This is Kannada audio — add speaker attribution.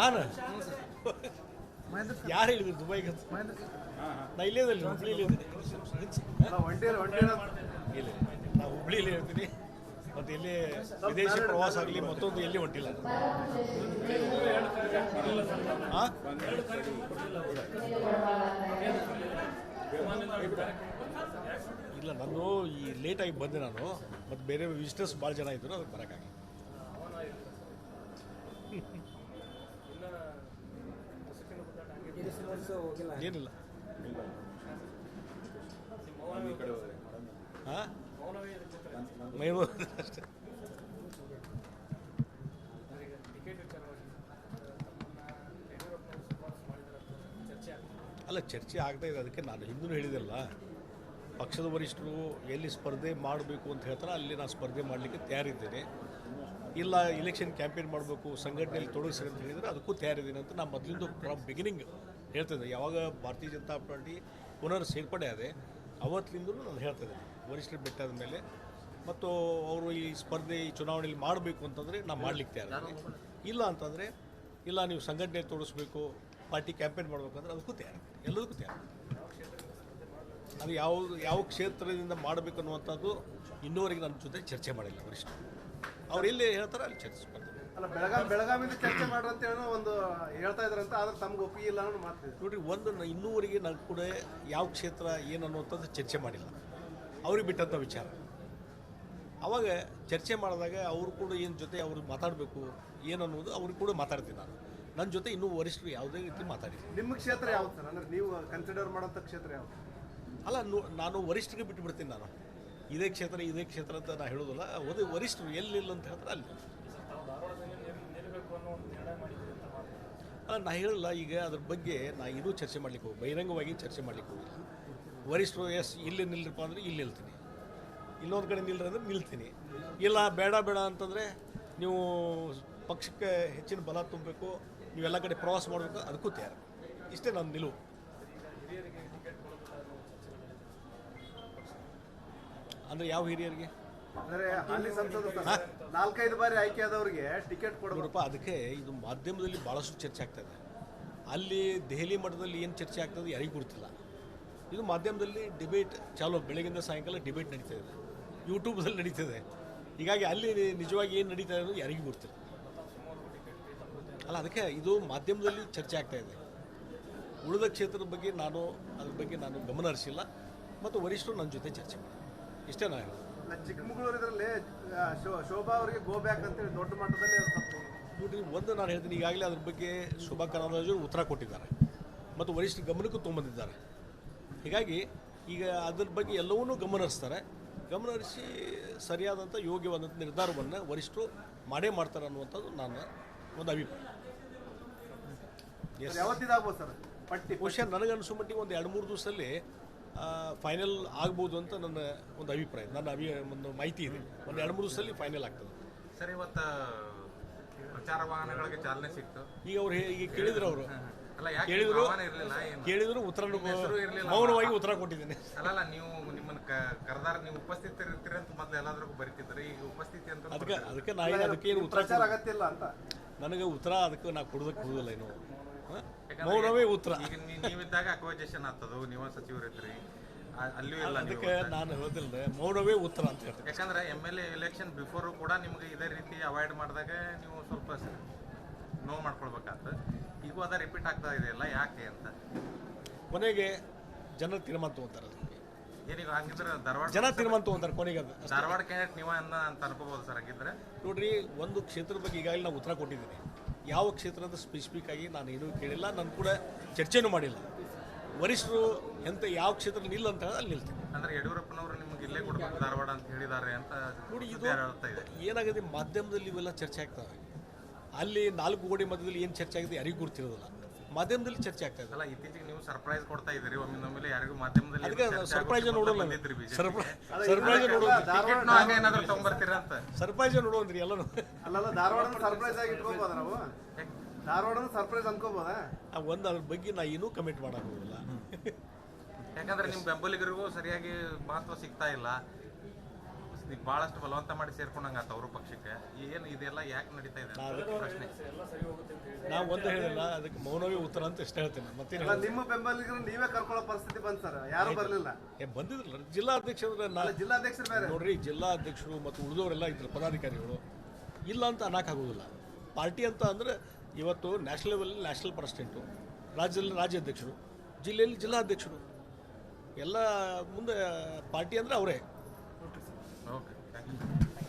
Speaker 1: ನಾನು? ಯಾರು ಹೇಳಿದ್ರು ದುಬೈಗೆ ಅಂತ? ನಾ ಇಲ್ಲೇ ಇದ್ದೀನಿ. ಹುಬ್ಳಿಲಿ ಇದ್ದೀನಿ ಇಲ್ಲ ನಾ ಹುಬ್ಳಿಲಿ ಇರ್ತೀನಿ. ಮತ್ತು ಎಲ್ಲಿ ವಿದೇಶಿ ಪ್ರವಾಸ ಆಗಲಿ ಮತ್ತೊಂದು ಎಲ್ಲಿ ಹೊಂಟಿಲ್ಲ? ಇಲ್ಲ ನಾನು ಈ ಲೇಟಾಗಿ ಬಂದೆ ನಾನು ಮತ್ತು ಬೇರೆ ವಿಸಿಟರ್ಸ್ ಭಾಳ ಜನ ಇದ್ದರು ಅದಕ್ಕೆ ಏನಿಲ್ಲ. ಅಲ್ಲ, ಚರ್ಚೆ ಆಗ್ತಾ ಇದೆ. ಅದಕ್ಕೆ ನಾನು ಹಿಂದೂ ಹೇಳಿದೆಲ್ಲ. ಪಕ್ಷದ ವರಿಷ್ಠರು ಎಲ್ಲಿ ಸ್ಪರ್ಧೆ ಮಾಡಬೇಕು ಅಂತ ಹೇಳ್ತಾರೆ ಅಲ್ಲಿ ನಾನು ಸ್ಪರ್ಧೆ ಮಾಡಲಿಕ್ಕೆ ತಯಾರಿದ್ದೇನೆ. ಇಲ್ಲ ಇಲೆಕ್ಷನ್ ಕ್ಯಾಂಪೇನ್ ಮಾಡಬೇಕು, ಸಂಘಟನೆಯಲ್ಲಿ ತೊಡಗಿಸಿ ಅಂತ ಹೇಳಿದರೆ ಅದಕ್ಕೂ ತಯಾರಿದ್ದೀನಿ ಅಂತ ನಾನು ಮೊದಲಿಂದ ಫ್ರಮ್ ಬಿಗಿನಿಂಗ್ ಹೇಳ್ತಿದ್ದೆ. ಯಾವಾಗ ಭಾರತೀಯ ಜನತಾ ಪಾರ್ಟಿ ಪುನರ್ ಸೇರ್ಪಡೆ ಆದೆ ಅವತ್ತಿನಿಂದಲೂ ನಾನು ಹೇಳ್ತಿದ್ದೆ ವರಿಷ್ಠರು ಬೆಟ್ಟಾದ ಮೇಲೆ ಮತ್ತು ಅವರು ಈ ಸ್ಪರ್ಧೆ, ಈ ಚುನಾವಣೆಯಲ್ಲಿ ಮಾಡಬೇಕು ಅಂತಂದರೆ ನಾನು ಮಾಡಲಿಕ್ಕೆ ತಯಾರಿದ್ದೀನಿ. ಇಲ್ಲ ಅಂತಂದರೆ, ಇಲ್ಲ ನೀವು ಸಂಘಟನೆ ತೋರಿಸ್ಬೇಕು ಪಾರ್ಟಿ ಕ್ಯಾಂಪೇನ್ ಮಾಡಬೇಕಂದ್ರೆ ಅದಕ್ಕೂ ತಯಾರಿ ಎಲ್ಲದಕ್ಕೂ ತಯಾರಿ ಅದು ಯಾವ ಯಾವ ಕ್ಷೇತ್ರದಿಂದ ಮಾಡಬೇಕು ಅನ್ನುವಂಥದ್ದು ಇನ್ನೂವರೆಗೆ ನನ್ನ ಜೊತೆ ಚರ್ಚೆ ಮಾಡಿಲ್ಲ ವರಿಷ್ಠ ಅವ್ರು ಇಲ್ಲಿ ಹೇಳ್ತಾರೆ ಅಲ್ಲಿ ಚರ್ಚೆ ಸ್ಪರ್ಧೆ
Speaker 2: ಅಲ್ಲ ಬೆಳಗಾವಿ ಬೆಳಗಾವಿಯಿಂದ ಚರ್ಚೆ ಮಾಡ್ರಿ ಅಂತ ಹೇಳೋ ಒಂದು ಹೇಳ್ತಾ ಇದ್ರಂತ ಆದ್ರೆ ತಮ್ಗೆ ಒಪ್ಪಿಗೆ ಇಲ್ಲ ಅನ್ನೋ ಮಾತು
Speaker 1: ನೋಡಿ ಒಂದು ಇನ್ನೂವರೆಗೆ ನಾನು ಕೂಡ ಯಾವ ಕ್ಷೇತ್ರ ಏನು ಅನ್ನುವಂಥದ್ದು ಚರ್ಚೆ ಮಾಡಿಲ್ಲ. ಅವ್ರಿಗೆ ಬಿಟ್ಟಂಥ ವಿಚಾರ. ಅವಾಗ ಚರ್ಚೆ ಮಾಡಿದಾಗ ಅವರು ಕೂಡ ಏನು ಜೊತೆ ಅವ್ರಿಗೆ ಮಾತಾಡಬೇಕು ಏನು ಅನ್ನೋದು ಅವ್ರಿಗೆ ಕೂಡ ಮಾತಾಡ್ತೀನಿ ನಾನು. ನನ್ನ ಜೊತೆ ಇನ್ನೂ ವರಿಷ್ಠರು ಯಾವುದೇ ರೀತಿ ಮಾತಾಡಿದ್ದೀನಿ
Speaker 2: ನಿಮ್ಮ ಕ್ಷೇತ್ರ ಯಾವ್ದು ಸರ್? ಅಂದ್ರೆ ನೀವು ಕನ್ಸಿಡರ್ ಮಾಡೋಂಥ ಕ್ಷೇತ್ರ ಯಾವುದು?
Speaker 1: ಅಲ್ಲ ನಾನು ವರಿಷ್ಠರಿಗೆ ಬಿಟ್ಟು ಬಿಡ್ತೀನಿ ನಾನು. ಇದೇ ಕ್ಷೇತ್ರ ಇದೇ ಕ್ಷೇತ್ರ ಅಂತ ನಾನು ಹೇಳೋದಲ್ಲ ಅದೇ ವರಿಷ್ಠರು ಎಲ್ಲಿಲ್ಲ ಅಂತ ಹೇಳಿದ್ರೆ ಅಲ್ಲಿ. ಅಲ್ಲ, ನಾ ಹೇಳಲ್ಲ, ಈಗ ಅದ್ರ ಬಗ್ಗೆ ನಾ ಇನ್ನೂ ಚರ್ಚೆ ಮಾಡ್ಲಿಕ್ಕೆ ಹೋಗಿ, ಬಹಿರಂಗವಾಗಿ ಚರ್ಚೆ ಮಾಡ್ಲಿಕ್ಕೆ ಹೋಗಿಲ್ಲ. ವರಿಷ್ಠರು, ಎಸ್, ಇಲ್ಲಿ ನಿಲ್ಲರಪ್ಪ ಅಂದರೆ ಇಲ್ಲಿ ನಿಲ್ತೀನಿ. ಇನ್ನೊಂದು ಕಡೆ ನಿಲ್ಲರಿ ಅಂದರೆ ನಿಲ್ತೀನಿ. ಇಲ್ಲ, ಬೇಡ ಬೇಡ ಅಂತಂದರೆ ನೀವು ಪಕ್ಷಕ್ಕೆ ಹೆಚ್ಚಿನ ಬಲ ತುಂಬಬೇಕು, ನೀವೆಲ್ಲ ಕಡೆ ಪ್ರವಾಸ ಮಾಡಬೇಕು, ಅದಕ್ಕೂ ತಯಾರು. ಇಷ್ಟೇ ನಾನು ನಿಲುವು. ಅಂದರೆ ಯಾವ ಹಿರಿಯರಿಗೆ?
Speaker 2: ಅಂದ್ರೆ ಹಾಲಿ ಸಂಸದ ಸರ್ ನಾಲ್ಕೈದು ಬಾರಿ ಆಯ್ಕೆ ಆದವರಿಗೆ ಟಿಕೆಟ್
Speaker 1: ಕೊಡೋರಪ್ಪ ಅದಕ್ಕೆ ಇದು ಮಾಧ್ಯಮದಲ್ಲಿ ಭಾಳಷ್ಟು ಚರ್ಚೆ ಆಗ್ತಾ ಇದೆ. ಅಲ್ಲಿ ದೆಹಲಿ ಮಟ್ಟದಲ್ಲಿ ಏನು ಚರ್ಚೆ ಆಗ್ತದೆ ಯಾರಿಗೂ ಗೊತ್ತಿಲ್ಲ. ಇದು ಮಾಧ್ಯಮದಲ್ಲಿ ಡಿಬೇಟ್ ಚಾಲೋ ಬೆಳಗಿಂದ ಸಾಯಂಕಾಲ ಡಿಬೇಟ್ ನಡೀತಾ ಇದೆ. ಯೂಟ್ಯೂಬ್ದಲ್ಲಿ ನಡೀತದೆ. ಹೀಗಾಗಿ ಅಲ್ಲಿ ನಿಜವಾಗಿ ಏನು ನಡೀತಾ ಇದೆ ಅನ್ನೋದು ಯಾರಿಗೂ ಗೊತ್ತಿಲ್ಲ. ಅಲ್ಲ ಅದಕ್ಕೆ ಇದು ಮಾಧ್ಯಮದಲ್ಲಿ ಚರ್ಚೆ ಆಗ್ತಾ ಇದೆ. ಉಳಿದ ಕ್ಷೇತ್ರದ ಬಗ್ಗೆ ನಾನು ಅದ್ರ ಬಗ್ಗೆ ನಾನು ಗಮನ ಹರಿಸಿಲ್ಲ. ಮತ್ತು ವರಿಷ್ಠರು ನನ್ನ ಜೊತೆ ಚರ್ಚೆ ಮಾಡಿ ಇಷ್ಟೇ ನಾವು ಹೇಳೋದು
Speaker 2: ಚಿಕ್ಕಮಗಳೂರು ಇದರಲ್ಲಿ ಶೋ- ಶೋಭಾ ಅವರಿಗೆ ಗೋ ಬ್ಯಾಕ್ ಅಂತೇಳಿ ದೊಡ್ಡ ಮಟ್ಟದಲ್ಲಿ
Speaker 1: ನೋಡ್ರಿ ಒಂದು ನಾನು ಹೇಳ್ತೀನಿ ಈಗಾಗಲೇ ಅದ್ರ ಬಗ್ಗೆ ಶೋಭಾ ಕರಂದ್ಲಾಜೆ ಉತ್ತರ ಕೊಟ್ಟಿದ್ದಾರೆ. ಮತ್ತು ವರಿಷ್ಠ ಗಮನಕ್ಕೂ ತೊಗೊಂಬಂದಿದ್ದಾರೆ ಹೀಗಾಗಿ ಈಗ ಅದ್ರ ಬಗ್ಗೆ ಎಲ್ಲವನ್ನೂ ಗಮನ ಹರಿಸ್ತಾರೆ ಗಮನ ಹರಿಸಿ ಸರಿಯಾದಂಥ ಯೋಗ್ಯವಾದಂಥ ನಿರ್ಧಾರವನ್ನು ವರಿಷ್ಠರು ಮಾಡೇ ಮಾಡ್ತಾರೆ ಅನ್ನುವಂಥದ್ದು ನನ್ನ ಒಂದು ಅಭಿಪ್ರಾಯ.
Speaker 2: ಯಾವತ್ತಿದಾಗ್ಬೋದು ಸರ್? ಪಟ್ಟಿ
Speaker 1: ಬಹುಶಃ ನನಗನ್ನಿಸೋ ಮಟ್ಟಿಗೆ ಒಂದು ಎರಡು ಮೂರು ದಿವಸದಲ್ಲಿ ಫೈನಲ್ ಆಗ್ಬೋದು ಅಂತ ನನ್ನ ಒಂದು ಅಭಿಪ್ರಾಯ. ನನ್ನ ಅಭಿ ಒಂದು ಮಾಹಿತಿ ಇದೆ. ಒಂದು ಎರಡು ಮೂರು ದಿವಸದಲ್ಲಿ ಫೈನಲ್ ಆಗ್ತದೆ.
Speaker 3: ಸರ್ ಇವತ್ತು ಪ್ರಚಾರ ವಾಹನಗಳಿಗೆ ಚಾಲನೆ ಸಿಕ್ತು.
Speaker 1: ಈಗ ಅವ್ರು ಈಗ ಕೇಳಿದ್ರು ಅವರು.
Speaker 3: ಅಲ್ಲ ಯಾಕೆ
Speaker 1: ಕೇಳಿದ್ರು
Speaker 3: ಆಹ್ವಾನ ಇರಲಿಲ್ಲ? ಏನು?
Speaker 1: ಕೇಳಿದ್ರು ಉತ್ತರ
Speaker 3: ಹೆಸರು ಇರ್ಲಿಲ್ಲ.
Speaker 1: ಮೌನವಾಗಿ ಉತ್ತರ ಕೊಟ್ಟಿದ್ದೇನೆ.
Speaker 3: ಅಲ್ಲಲ್ಲ ನೀವು ನಿಮ್ಮನ್ನ ಕರೆದಾರ ನೀವು ಉಪಸ್ಥಿತರಿರ್ತೀರಿ ಅಂತ ಮೊದಲು ಎಲ್ಲಾದ್ರೂ ಬರೀತಿದ್ರಿ ಈಗ ಉಪಸ್ಥಿತಿ ಅಂತ
Speaker 1: ಅದಕ್ಕೆ ಅದಕ್ಕೆ ನಾ ಅದಕ್ಕೆ ಏನು ಉತ್ತರ
Speaker 2: ಅಗತ್ಯ ಇಲ್ಲ ಅಂತ.
Speaker 1: ನನಗೆ ಉತ್ತರ ಅದಕ್ಕೆ ನಾ ಕೊಡೋದಕ್ಕೆ ಹೋಗೋದಿಲ್ಲ ಏನು? ಮೌನವೇ ಉತ್ತರ.
Speaker 3: ಈಗ ನೀ- ನೀವಿದ್ದಾಗ ಅಕ್ವಜೇಷನ್ ಆಗ್ತದ ನೀವ ಸಚಿವರಿದ್ರಿ ಆ- ಅಲ್ಲೂ ಇಲ್ಲ ನೀವು
Speaker 1: ಅದಕ್ಕೆ ನಾನು ಹೇಳ್ತಿಲ್ಲ ಮೌನವೇ ಉತ್ತರ ಅಂತ ಹೇಳ್ತೀನಿ.
Speaker 3: ಯಾಕಂದ್ರೆ M L A election before ಕೂಡ ನಿಮ್ಗೆ ಇದೇ ರೀತಿ ಅವಾಯ್ಡ್ ಮಾಡಿದಾಗ ನೀವು ಸ್ವಲ್ಪ ನೋವು ಮಾಡ್ಕೊಳ್ಬೇಕಾಗ್ತದೆ. ಈಗ ಅದ ರಿಪೀಟ್ ಆಗ್ತಾ ಇದೆಯಲ್ಲ ಯಾಕೆ ಅಂತ.
Speaker 1: ಕೊನೆಗೆ ಜನ ತೀರ್ಮಾನ ತಗೊಂತಾರೆ ಅದಕ್ಕೆ.
Speaker 3: ಏನೀಗ ಹಂಗಿದ್ರೆ ಧಾರವಾಡ
Speaker 1: ಜನ ತೀರ್ಮಾನ ತಗೊಂತಾರೆ ಕೊನೆಗೆ ಅದು.
Speaker 3: ಧಾರವಾಡ ಕ್ಯಾಂಡಿಡೇಟ್ ನೀವ ಅನ್ನ ಅಂತ ಅನ್ಕೋಬಹುದು ಸರ್ ಹಾಗಿದ್ರೆ.
Speaker 1: ನೋಡ್ರಿ ಒಂದು ಕ್ಷೇತ್ರದ ಬಗ್ಗೆ ಈಗಾಗಲೇ ನಾವು ಉತ್ತರ ಕೊಟ್ಟಿದ್ದೀನಿ. ಯಾವ ಕ್ಷೇತ್ರದ ಸ್ಪೆಸಿಫಿಕ್ ಆಗಿ ನಾನು ಏನೂ ಕೇಳಿಲ್ಲ ನಾನು ಕೂಡ ಚರ್ಚೆನೂ ಮಾಡಿಲ್ಲ. ವರಿಷ್ಠರು ಎಂತ ಯಾವ ಕ್ಷೇತ್ರ ನಿಲ್ಲ ಅಂತ ಹೇಳಿದ್ರೆ ಅಲ್ಲಿ ನಿಲ್ತೀನಿ.
Speaker 3: ಅಂದ್ರೆ ಯಡಿಯೂರಪ್ಪನವರು ನಿಮ್ಗೆ ಇಲ್ಲೇ ಕೊಡ್ಬೇಕು ಧಾರವಾಡ ಅಂತ ಹೇಳಿದ್ದಾರೆ ಅಂತ
Speaker 1: ನೋಡಿ ಇದು ಏನಾಗಿದೆ ಮಾಧ್ಯಮದಲ್ಲಿ ಇವೆಲ್ಲ ಚರ್ಚೆ ಆಗ್ತವೆ. ಅಲ್ಲಿ ನಾಲ್ಕು ಗೋಡೆ ಮಧ್ಯದಲ್ಲಿ ಏನು ಚರ್ಚೆ ಆಗಿದೆ ಯಾರಿಗೂ ಗೊತ್ತಿರೋದಿಲ್ಲ. ಮಾಧ್ಯಮದಲ್ಲಿ ಚರ್ಚೆ ಆಗ್ತಾ ಇದೆ.
Speaker 3: ಅಲ್ಲ ಇತ್ತೀಚೆಗೆ ನೀವು ಸರ್ಪ್ರೈಸ್ ಕೊಡ್ತಾ ಇದ್ದೀರಿ ಒಮ್ಮೆ ಒಮ್ಮೆಲೆ ಯಾರಿಗೂ ಮಾಧ್ಯಮದಲ್ಲಿ
Speaker 1: ಅದಕ್ಕೆ ಸರ್ಪ್ರೈಸ್
Speaker 3: ನೋಡೋಲ್ಲ.
Speaker 1: ಸರ್ಪ್ರೈಸ್ ನೋಡೋಣ
Speaker 3: ಟಿಕೆಟ್ನು ಹಾಗೆ ಏನಾದ್ರು ತಗೊಂಬರ್ತೀರಾ ಅಂತ?
Speaker 1: ಸರ್ಪ್ರೈಸ್ ನೋಡೋಣ್ರಿ ಎಲ್ಲನೂ
Speaker 2: ಅಲ್ಲಲ್ಲ ಧಾರವಾಡ ಸರ್ಪ್ರೈಸ್ ಆಗಿ ಇಟ್ಕೋಬೋದ ನಾವು? ಧಾರವಾಡ ಸರ್ಪ್ರೈಸ್ ಅನ್ಕೋಬೋದಾ?
Speaker 1: ಆ ಒಂದು ಅದ್ರ ಬಗ್ಗೆ ನಾ ಏನೂ ಕಮೆಂಟ್ ಮಾಡೋಕ್ಕೋಗಿಲ್ಲ
Speaker 3: ಯಾಕಂದ್ರೆ ನಿಮ್ಮ ಬೆಂಬಲಿಗರಿಗೂ ಸರಿಯಾಗಿ ಮಹತ್ವ ಸಿಗ್ತಾ ಇಲ್ಲ. ಈಗ ಬಹಳಷ್ಟು ಬಲವಂತ ಮಾಡಿ ಸೇರ್ಕೊಂಡಂಗಾತ ಅವರು ಪಕ್ಷಕ್ಕೆ. ಏನು ಇದೆಲ್ಲ ಯಾಕೆ ನಡೀತಾ ಇದೆ ಅಂತ ಪ್ರಶ್ನೆ.
Speaker 1: ನಾವು ಒಂದು ಹೇಳಿಲ್ಲ ಅದಕ್ಕೆ ಮೌನವೇ ಉತ್ತರ ಅಂತ ಇಷ್ಟ ಹೇಳ್ತೀನಿ ಮತ್ತೆ
Speaker 2: ಅಲ್ಲ ನಿಮ್ಮ ಬೆಂಬಲಿಗರು ನೀವೇ ಕರ್ಕೊಳ್ಳೋ ಪರಿಸ್ಥಿತಿ ಬಂತು ಸರ್ ಯಾರು ಬರಲಿಲ್ಲ.
Speaker 1: ಏ ಬಂದಿದ್ರಲ್ಲ ಜಿಲ್ಲಾಧ್ಯಕ್ಷರ ನಾ
Speaker 2: ಅಲ್ಲ ಜಿಲ್ಲಾಧ್ಯಕ್ಷರು ಬೇರೆ.
Speaker 1: ನೋಡ್ರಿ ಜಿಲ್ಲಾಧ್ಯಕ್ಷರು ಮತ್ತು ಉಳಿದವರೆಲ್ಲ ಇದ್ರು ಪದಾಧಿಕಾರಿಗಳು ಇಲ್ಲ ಅಂತ ಅನ್ನೋಕ್ಕಾಗೋದಿಲ್ಲ ಪಾರ್ಟಿ ಅಂತ ಅಂದರೆ ಇವತ್ತು ನ್ಯಾಷನಲ್ ಲೆವೆಲ್ ನ್ಯಾಷನಲ್ ಪ್ರೆಸಿಡೆಂಟು ರಾಜ್ಯದಲ್ಲಿ ರಾಜ್ಯಾಧ್ಯಕ್ಷರು ಜಿಲ್ಲೆಯಲ್ಲಿ ಜಿಲ್ಲಾಧ್ಯಕ್ಷರು. ಎಲ್ಲ ಮುಂದೆ ಪಾರ್ಟಿ ಅಂದರೆ ಅವರೇ.
Speaker 3: Okay.